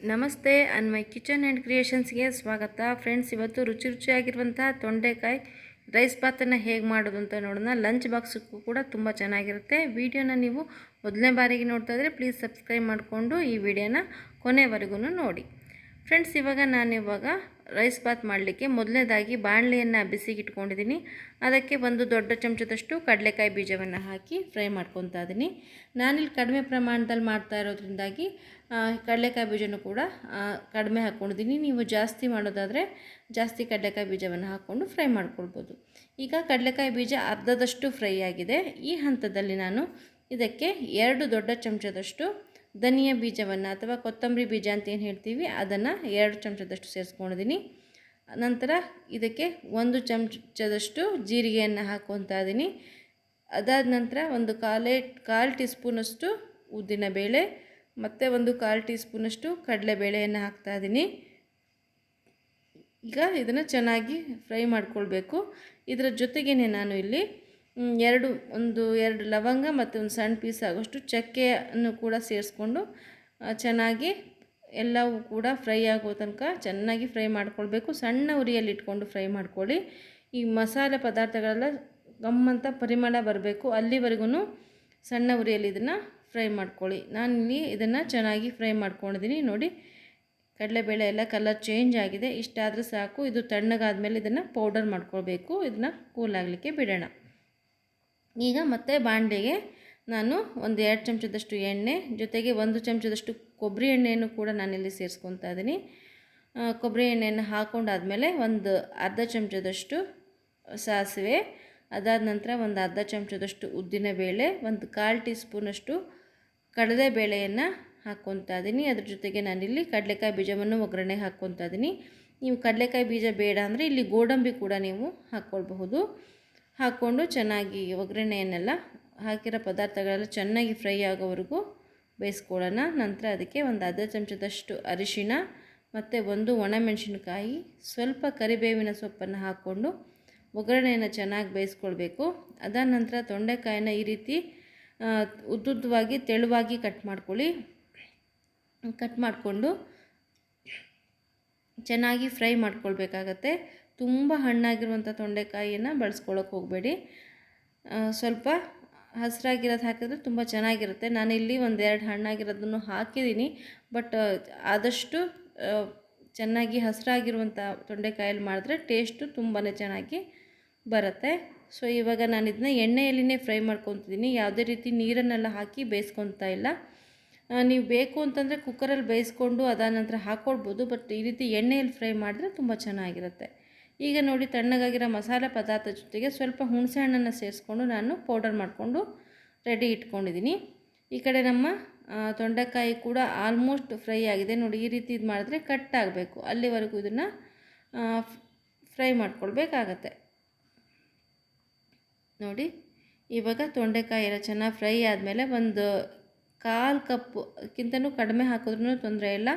ನಮಸ್ತೆ ಅನ್ಮೈ kitchen and ಕ್ರಿಯೇಷನ್ಸ್ಗೆ ಸ್ವಾಗತ. Friends, ಇವತ್ತು ರುಚಿ ರುಚಿಯಾಗಿರುವಂಥ ತೊಂಡೆಕಾಯಿ ರೈಸ್ ಬಾತನ್ನು ಹೇಗೆ ಮಾಡೋದು ಅಂತ ನೋಡೋಣ. ಲಂಚ್ ಬಾಕ್ಸಕ್ಕೂ ಕೂಡ ತುಂಬ ಚೆನ್ನಾಗಿರುತ್ತೆ. ವಿಡಿಯೋನ ನೀವು ಮೊದಲನೇ ಬಾರಿಗೆ ನೋಡ್ತಾ ಇದ್ದರೆ ಪ್ಲೀಸ್ ಸಬ್ಸ್ಕ್ರೈಬ್ ಮಾಡಿಕೊಂಡು ಈ ವಿಡಿಯೋನ ಕೊನೆವರೆಗೂ ನೋಡಿ. ಫ್ರೆಂಡ್ಸ್, ಇವಾಗ ನಾನು ಇವಾಗ ರೈಸ್ ಬಾತ್ ಮಾಡಲಿಕ್ಕೆ ಮೊದಲನೇದಾಗಿ ಬಾಣಲೆಯನ್ನು ಬಿಸಿಗೆ ಇಟ್ಕೊಂಡಿದ್ದೀನಿ ಅದಕ್ಕೆ ಒಂದು ದೊಡ್ಡ ಚಮಚದಷ್ಟು ಕಡಲೆಕಾಯಿ ಬೀಜವನ್ನು ಹಾಕಿ ಫ್ರೈ ಮಾಡ್ಕೊತಾ ಇದ್ದೀನಿ. ನಾನಿಲ್ಲಿ ಕಡಿಮೆ ಪ್ರಮಾಣದಲ್ಲಿ ಮಾಡ್ತಾ ಇರೋದ್ರಿಂದಾಗಿ ಕಡಲೆಕಾಯಿ ಬೀಜನೂ ಕೂಡ ಕಡಿಮೆ ಹಾಕ್ಕೊಂಡಿದ್ದೀನಿ ನೀವು ಜಾಸ್ತಿ ಮಾಡೋದಾದರೆ ಜಾಸ್ತಿ ಕಡಲೆಕಾಯಿ ಬೀಜವನ್ನು ಹಾಕ್ಕೊಂಡು ಫ್ರೈ ಮಾಡ್ಕೊಳ್ಬೋದು. ಈಗ ಕಡಲೆಕಾಯಿ ಬೀಜ ಅರ್ಧದಷ್ಟು ಫ್ರೈ ಆಗಿದೆ. ಈ ಹಂತದಲ್ಲಿ ನಾನು ಇದಕ್ಕೆ ಎರಡು ದೊಡ್ಡ ಚಮಚದಷ್ಟು ಧನಿಯಾ ಬೀಜವನ್ನು ಅಥವಾ ಕೊತ್ತಂಬರಿ ಬೀಜ ಅಂತ ಏನು ಹೇಳ್ತೀವಿ, ಅದನ್ನು ಎರಡು ಚಮಚದಷ್ಟು ಸೇರಿಸ್ಕೊಂಡಿದ್ದೀನಿ. ನಂತರ ಇದಕ್ಕೆ ಒಂದು ಚಮಚದಷ್ಟು ಜೀರಿಗೆಯನ್ನು ಹಾಕ್ಕೊತಾ ಇದ್ದೀನಿ. ಅದಾದ ನಂತರ ಒಂದು ಕಾಲೇ, ಕಾಲು ಟೀ ಸ್ಪೂನಷ್ಟು ಉದ್ದಿನಬೇಳೆ ಮತ್ತು ಒಂದು ಕಾಲು ಟೀ ಸ್ಪೂನಷ್ಟು ಕಡಲೆಬೇಳೆಯನ್ನು ಹಾಕ್ತಾ ಇದ್ದೀನಿ. ಈಗ ಇದನ್ನು ಚೆನ್ನಾಗಿ ಫ್ರೈ ಮಾಡ್ಕೊಳ್ಬೇಕು. ಇದರ ಜೊತೆಗೇ ನಾನು ಇಲ್ಲಿ ಎರಡು, ಒಂದು, ಎರಡು ಲವಂಗ ಮತ್ತು ಒಂದು ಸಣ್ಣ ಪೀಸ್ ಆಗೋಷ್ಟು ಚಕ್ಕೆಯನ್ನು ಕೂಡ ಸೇರಿಸ್ಕೊಂಡು ಚೆನ್ನಾಗಿ ಎಲ್ಲವೂ ಕೂಡ ಫ್ರೈ ಆಗೋ ತನಕ ಚೆನ್ನಾಗಿ ಫ್ರೈ ಮಾಡ್ಕೊಳ್ಬೇಕು. ಸಣ್ಣ ಉರಿಯಲ್ಲಿ ಇಟ್ಕೊಂಡು ಫ್ರೈ ಮಾಡ್ಕೊಳ್ಳಿ. ಈ ಮಸಾಲೆ ಪದಾರ್ಥಗಳೆಲ್ಲ ಗಮ್ಮಂತ ಪರಿಮಳ ಬರಬೇಕು. ಅಲ್ಲಿವರೆಗೂ ಸಣ್ಣ ಉರಿಯಲ್ಲಿ ಇದನ್ನು ಫ್ರೈ ಮಾಡ್ಕೊಳ್ಳಿ. ನಾನಿಲ್ಲಿ ಇದನ್ನು ಚೆನ್ನಾಗಿ ಫ್ರೈ ಮಾಡ್ಕೊಂಡಿದ್ದೀನಿ ನೋಡಿ, ಕಡಲೆಬೇಳೆ ಎಲ್ಲ ಕಲರ್ ಚೇಂಜ್ ಆಗಿದೆ. ಇಷ್ಟಾದರೆ ಸಾಕು. ಇದು ತಣ್ಣಗಾದ್ಮೇಲೆ ಇದನ್ನು ಪೌಡರ್ ಮಾಡ್ಕೊಳ್ಬೇಕು. ಇದನ್ನು ಕೂಲ್ ಆಗಲಿಕ್ಕೆ ಬಿಡೋಣ. ಈಗ ಮತ್ತೆ ಬಾಂಡೆಗೆ ನಾನು ಒಂದು ಎರಡು ಚಮಚದಷ್ಟು ಎಣ್ಣೆ, ಜೊತೆಗೆ ಒಂದು ಚಮಚದಷ್ಟು ಕೊಬ್ಬರಿ ಎಣ್ಣೆಯನ್ನು ಕೂಡ ನಾನಿಲ್ಲಿ ಸೇರಿಸ್ಕೊತಾ ಇದ್ದೀನಿ ಕೊಬ್ಬರಿ ಎಣ್ಣೆಯನ್ನು ಹಾಕೊಂಡಾದಮೇಲೆ ಒಂದು ಅರ್ಧ ಚಮಚದಷ್ಟು ಸಾಸಿವೆ, ಅದಾದ ನಂತರ ಒಂದು ಅರ್ಧ ಚಮಚದಷ್ಟು ಉದ್ದಿನಬೇಳೆ, ಒಂದು ಕಾಲು ಟೀ ಸ್ಪೂನಷ್ಟು ಕಡಲೆಬೇಳೆಯನ್ನು ಹಾಕ್ಕೊತಾ ಇದ್ದೀನಿ ಅದ್ರ ಜೊತೆಗೆ ನಾನಿಲ್ಲಿ ಕಡಲೆಕಾಯಿ ಬೀಜವನ್ನು ಒಗ್ಗರಣೆ ಹಾಕ್ಕೊತಾ ಇದ್ದೀನಿ ನೀವು ಕಡಲೆಕಾಯಿ ಬೀಜ ಬೇಡ ಅಂದರೆ ಇಲ್ಲಿ ಗೋಡಂಬಿ ಕೂಡ ನೀವು ಹಾಕ್ಕೊಳ್ಬಹುದು ಹಾಕ್ಕೊಂಡು ಚೆನ್ನಾಗಿ ಒಗ್ಗರಣೆಯನ್ನೆಲ್ಲ ಹಾಕಿರೋ ಪದಾರ್ಥಗಳೆಲ್ಲ ಚೆನ್ನಾಗಿ ಫ್ರೈ ಆಗೋವರೆಗೂ ಬೇಯಿಸ್ಕೊಳ್ಳೋಣ. ನಂತರ ಅದಕ್ಕೆ ಒಂದು ಅರ್ಧ ಚಮಚದಷ್ಟು ಅರಿಶಿಣ ಮತ್ತು ಒಂದು ಒಣಮೆಣಸಿನ್ಕಾಯಿ, ಸ್ವಲ್ಪ ಕರಿಬೇವಿನ ಸೊಪ್ಪನ್ನು ಹಾಕ್ಕೊಂಡು ಒಗ್ಗರಣೆಯನ್ನು ಚೆನ್ನಾಗಿ ಬೇಯಿಸ್ಕೊಳ್ಬೇಕು. ಅದಾದ ನಂತರ ತೊಂಡೆಕಾಯಿನ ಈ ರೀತಿ ಉದ್ದುದ್ದವಾಗಿ ತೆಳುವಾಗಿ ಕಟ್ ಮಾಡ್ಕೊಳ್ಳಿ. ಕಟ್ ಮಾಡಿಕೊಂಡು ಚೆನ್ನಾಗಿ ಫ್ರೈ ಮಾಡ್ಕೊಳ್ಬೇಕಾಗತ್ತೆ. ತುಂಬ ಹಣ್ಣಾಗಿರುವಂಥ ತೊಂಡೆಕಾಯಿಯನ್ನು ಬಳಸ್ಕೊಳ್ಳೋಕೆ ಹೋಗಬೇಡಿ. ಸ್ವಲ್ಪ ಹಸಿರಾಗಿರೋದು ಹಾಕಿದ್ರೆ ತುಂಬ ಚೆನ್ನಾಗಿರುತ್ತೆ. ನಾನಿಲ್ಲಿ ಒಂದೆರಡು ಹಣ್ಣಾಗಿರೋದನ್ನು ಹಾಕಿದ್ದೀನಿ ಬಟ್ ಆದಷ್ಟು ಚೆನ್ನಾಗಿ ಹಸಿರಾಗಿರುವಂಥ ತೊಂಡೆಕಾಯಲ್ಲಿ ಮಾಡಿದ್ರೆ ಟೇಸ್ಟು ತುಂಬಾ ಚೆನ್ನಾಗಿ ಬರುತ್ತೆ. ಸೊ ಇವಾಗ ನಾನು ಇದನ್ನ ಎಣ್ಣೆಯಲ್ಲಿನೇ ಫ್ರೈ ಮಾಡ್ಕೊತಿದ್ದೀನಿ. ಯಾವುದೇ ರೀತಿ ನೀರನ್ನೆಲ್ಲ ಹಾಕಿ ಬೇಯಿಸ್ಕೊತಾ ಇಲ್ಲ. ನೀವು ಬೇಕು ಅಂತಂದರೆ ಕುಕ್ಕರಲ್ಲಿ ಬೇಯಿಸ್ಕೊಂಡು ಅದಾದ ನಂತರ ಹಾಕ್ಕೊಳ್ಬೋದು ಬಟ್ ಈ ರೀತಿ ಎಣ್ಣೆಯಲ್ಲಿ ಫ್ರೈ ಮಾಡಿದ್ರೆ ತುಂಬ ಚೆನ್ನಾಗಿರುತ್ತೆ. ಈಗ ನೋಡಿ ತಣ್ಣಗಾಗಿರೋ ಮಸಾಲೆ ಪದಾರ್ಥ ಜೊತೆಗೆ ಸ್ವಲ್ಪ ಹುಣಸೆ ಹಣ್ಣನ್ನು ಸೇರಿಸ್ಕೊಂಡು ನಾನು ಪೌಡರ್ ಮಾಡಿಕೊಂಡು ರೆಡಿ ಇಟ್ಕೊಂಡಿದ್ದೀನಿ. ಈ ಕಡೆ ನಮ್ಮ ತೊಂಡೆಕಾಯಿ ಕೂಡ ಆಲ್ಮೋಸ್ಟ್ ಫ್ರೈ ಆಗಿದೆ. ನೋಡಿ, ಈ ರೀತಿ ಇದು ಮಾಡಿದ್ರೆ ಕಟ್ ಆಗಬೇಕು. ಅಲ್ಲಿವರೆಗೂ ಇದನ್ನು ಫ್ರೈ ಮಾಡ್ಕೊಳ್ಬೇಕಾಗತ್ತೆ. ನೋಡಿ. ಇವಾಗ ತೊಂಡೆಕಾಯಿ ಎಲ್ಲ ಚೆನ್ನಾಗಿ ಫ್ರೈ ಆದಮೇಲೆ ಒಂದು ಕಾಲು ಕಪ್ಕ್ಕಿಂತನೂ ಕಡಿಮೆ ಹಾಕಿದ್ರೂ ತೊಂದರೆ ಇಲ್ಲ.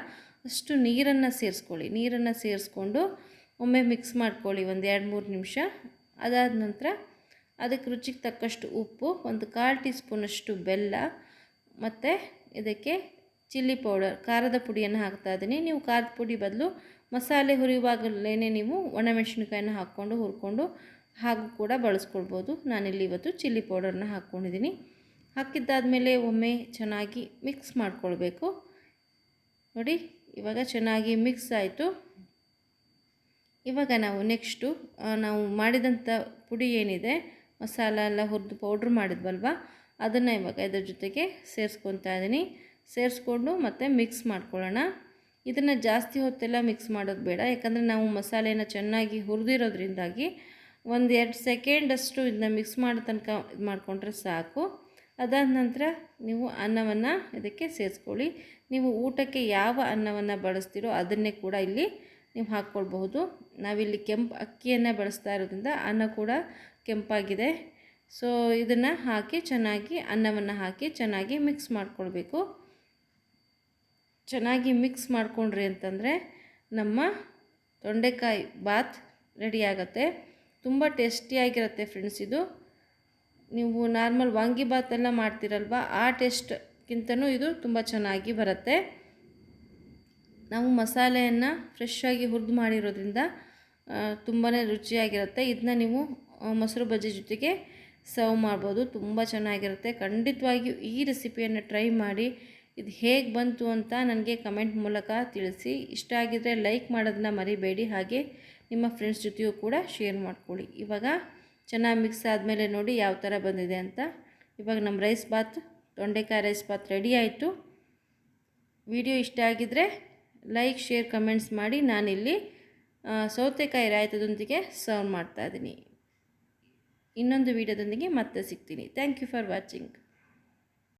ಅಷ್ಟು ನೀರನ್ನು ಸೇರಿಸ್ಕೊಳ್ಳಿ. ನೀರನ್ನು ಸೇರಿಸ್ಕೊಂಡು ಒಮ್ಮೆ ಮಿಕ್ಸ್ ಮಾಡ್ಕೊಳ್ಳಿ ಒಂದು ಎರಡು ಮೂರು ನಿಮಿಷ. ಅದಾದ ನಂತರ ಅದಕ್ಕೆ ರುಚಿಗೆ ತಕ್ಕಷ್ಟು ಉಪ್ಪು, ಒಂದು ಕಾಲು ಟೀ ಸ್ಪೂನಷ್ಟು ಬೆಲ್ಲ ಮತ್ತು ಇದಕ್ಕೆ ಚಿಲ್ಲಿ ಪೌಡರ್, ಖಾರದ ಪುಡಿಯನ್ನು ಹಾಕ್ತಾ ಇದ್ದೀನಿ. ನೀವು ಖಾರದ ಪುಡಿ ಬದಲು ಮಸಾಲೆ ಹುರಿಯುವಾಗಲೇ ನೀವು ಒಣಮೆಣಸಿನ್ಕಾಯನ್ನು ಹಾಕ್ಕೊಂಡು ಹುರ್ಕೊಂಡು ಹಾಗೂ ಕೂಡ ಬಳಸ್ಕೊಳ್ಬೋದು. ನಾನಿಲ್ಲಿ ಇವತ್ತು ಚಿಲ್ಲಿ ಪೌಡರ್ನ ಹಾಕ್ಕೊಂಡಿದ್ದೀನಿ. ಹಾಕಿದ್ದಾದಮೇಲೆ ಒಮ್ಮೆ ಚೆನ್ನಾಗಿ ಮಿಕ್ಸ್ ಮಾಡ್ಕೊಳ್ಬೇಕು. ನೋಡಿ, ಇವಾಗ ಚೆನ್ನಾಗಿ ಮಿಕ್ಸ್ ಆಯಿತು. ಇವಾಗ ನಾವು ನೆಕ್ಸ್ಟು ನಾವು ಮಾಡಿದಂಥ ಪುಡಿ ಏನಿದೆ, ಮಸಾಲ ಎಲ್ಲ ಹುರಿದು ಪೌಡ್ರ್ ಮಾಡಿದ್ವಲ್ವ, ಅದನ್ನು ಇವಾಗ ಇದ್ರ ಜೊತೆಗೆ ಸೇರಿಸ್ಕೊತಾ ಇದ್ದೀನಿ ಸೇರಿಸ್ಕೊಂಡು ಮತ್ತೆ ಮಿಕ್ಸ್ ಮಾಡ್ಕೊಳ್ಳೋಣ. ಇದನ್ನು ಜಾಸ್ತಿ ಹೊತ್ತೆಲ್ಲ ಮಿಕ್ಸ್ ಮಾಡೋದು ಬೇಡ. ಯಾಕಂದರೆ ನಾವು ಮಸಾಲೆನ ಚೆನ್ನಾಗಿ ಹುರಿದಿರೋದ್ರಿಂದಾಗಿ ಒಂದು ಎರಡು ಸೆಕೆಂಡಷ್ಟು ಇದನ್ನ ಮಿಕ್ಸ್ ಮಾಡೋ ತನಕ ಇದು ಮಾಡಿಕೊಂಡ್ರೆ ಸಾಕು. ಅದಾದ ನಂತರ ನೀವು ಅನ್ನವನ್ನು ಇದಕ್ಕೆ ಸೇರಿಸ್ಕೊಳ್ಳಿ. ನೀವು ಊಟಕ್ಕೆ ಯಾವ ಅನ್ನವನ್ನು ಬಳಸ್ತೀರೋ ಅದನ್ನೇ ಕೂಡ ಇಲ್ಲಿ ನೀವು ಹಾಕ್ಕೊಳ್ಬಹುದು. ನಾವಿಲ್ಲಿ ಕೆಂಪು ಅಕ್ಕಿಯನ್ನು ಬಳಸ್ತಾ ಇರೋದ್ರಿಂದ ಅನ್ನ ಕೂಡ ಕೆಂಪಾಗಿದೆ. ಸೊ ಇದನ್ನು ಹಾಕಿ ಚೆನ್ನಾಗಿ ಅನ್ನವನ್ನು ಹಾಕಿ ಚೆನ್ನಾಗಿ ಮಿಕ್ಸ್ ಮಾಡಿಕೊಳ್ಬೇಕು. ಚೆನ್ನಾಗಿ ಮಿಕ್ಸ್ ಮಾಡಿಕೊಂಡ್ರಿ ಅಂತಂದರೆ ನಮ್ಮ ತೊಂಡೆಕಾಯಿ ಬಾತ್ ರೆಡಿಯಾಗತ್ತೆ ತುಂಬ ಟೇಸ್ಟಿಯಾಗಿರುತ್ತೆ ಫ್ರೆಂಡ್ಸ್ ಇದು. ನೀವು ನಾರ್ಮಲ್ ವಾಂಗಿಬಾತ್ ಎಲ್ಲ ಮಾಡ್ತೀರಲ್ವ, ಆ ಟೇಸ್ಟ್ಗಿಂತನೂ ಇದು ತುಂಬ ಚೆನ್ನಾಗಿ ಬರುತ್ತೆ. ನಾವು ಮಸಾಲೆಯನ್ನು ಫ್ರೆಶ್ಶಾಗಿ ಹುರಿದು ಮಾಡಿರೋದ್ರಿಂದ ತುಂಬಾ ರುಚಿಯಾಗಿರುತ್ತೆ. ಇದನ್ನ ನೀವು ಮೊಸರು ಬಜ್ಜಿ ಜೊತೆಗೆ ಸರ್ವ್ ಮಾಡ್ಬೋದು. ತುಂಬ ಚೆನ್ನಾಗಿರುತ್ತೆ. ಖಂಡಿತವಾಗಿಯೂ ಈ ರೆಸಿಪಿಯನ್ನು ಟ್ರೈ ಮಾಡಿ, ಇದು ಹೇಗೆ ಬಂತು ಅಂತ ನನಗೆ ಕಮೆಂಟ್ ಮೂಲಕ ತಿಳಿಸಿ. ಇಷ್ಟ ಆಗಿದ್ದರೆ ಲೈಕ್ ಮಾಡೋದನ್ನ ಮರಿಬೇಡಿ. ಹಾಗೆ ನಿಮ್ಮ ಫ್ರೆಂಡ್ಸ್ ಜೊತೆಯೂ ಕೂಡ ಶೇರ್ ಮಾಡ್ಕೊಳ್ಳಿ. ಇವಾಗ ಚೆನ್ನಾಗಿ ಮಿಕ್ಸ್ ಆದಮೇಲೆ ನೋಡಿ ಯಾವ ಥರ ಬಂದಿದೆ ಅಂತ. ಇವಾಗ ನಮ್ಮ ರೈಸ್ ಬಾತ್ ತೊಂಡೆಕಾಯಿ ರೈಸ್ ಬಾತ್ ರೆಡಿ ಆಯಿತು. ವಿಡಿಯೋ ಇಷ್ಟ ಆಗಿದ್ದರೆ ಲೈಕ್ ಶೇರ್ ಕಮೆಂಟ್ಸ್ ಮಾಡಿ. ನಾನಿಲ್ಲಿ ಸೌತೆಕಾಯಿ ರಾಯ್ತದೊಂದಿಗೆ ಸರ್ವ್ ಮಾಡ್ತಾಯಿದ್ದೀನಿ ಇನ್ನೊಂದು ವಿಡಿಯೋದೊಂದಿಗೆ ಮತ್ತೆ ಸಿಗ್ತೀನಿ. Thank you for watching